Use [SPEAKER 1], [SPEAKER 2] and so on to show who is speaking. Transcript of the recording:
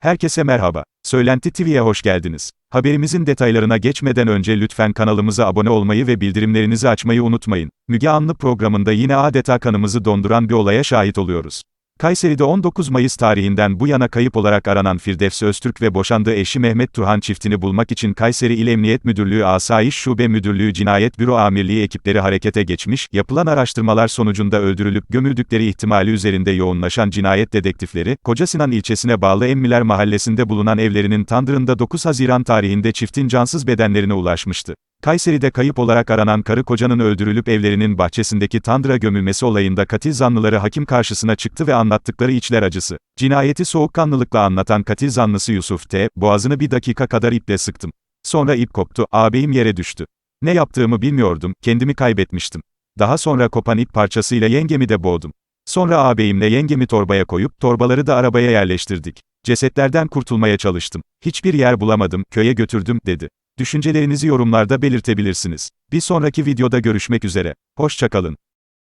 [SPEAKER 1] Herkese merhaba. Söylenti TV'ye hoş geldiniz. Haberimizin detaylarına geçmeden önce lütfen kanalımıza abone olmayı ve bildirimlerinizi açmayı unutmayın. Müge Anlı programında yine adeta kanımızı donduran bir olaya şahit oluyoruz. Kayseri'de 19 Mayıs tarihinden bu yana kayıp olarak aranan Firdevs Öztürk ve boşandığı eşi Mehmet Turhan çiftini bulmak için Kayseri İl Emniyet Müdürlüğü Asayiş Şube Müdürlüğü Cinayet Büro Amirliği ekipleri harekete geçmiş, yapılan araştırmalar sonucunda öldürülüp gömüldükleri ihtimali üzerinde yoğunlaşan cinayet dedektifleri, Kocasinan ilçesine bağlı Emmiler Mahallesi'nde bulunan evlerinin tandırında 9 Haziran tarihinde çiftin cansız bedenlerine ulaşmıştı. Kayseri'de kayıp olarak aranan karı kocanın öldürülüp evlerinin bahçesindeki tandıra gömülmesi olayında katil zanlıları hakim karşısına çıktı ve anlattıkları içler acısı. Cinayeti soğukkanlılıkla anlatan katil zanlısı Yusuf T. Boğazını bir dakika kadar iple sıktım. Sonra ip koptu, ağabeyim yere düştü. Ne yaptığımı bilmiyordum, kendimi kaybetmiştim. Daha sonra kopan ip parçasıyla yengemi de boğdum. Sonra ağabeyimle yengemi torbaya koyup, torbaları da arabaya yerleştirdik. Cesetlerden kurtulmaya çalıştım. Hiçbir yer bulamadım, köye götürdüm, dedi. Düşüncelerinizi yorumlarda belirtebilirsiniz. Bir sonraki videoda görüşmek üzere. Hoşçakalın.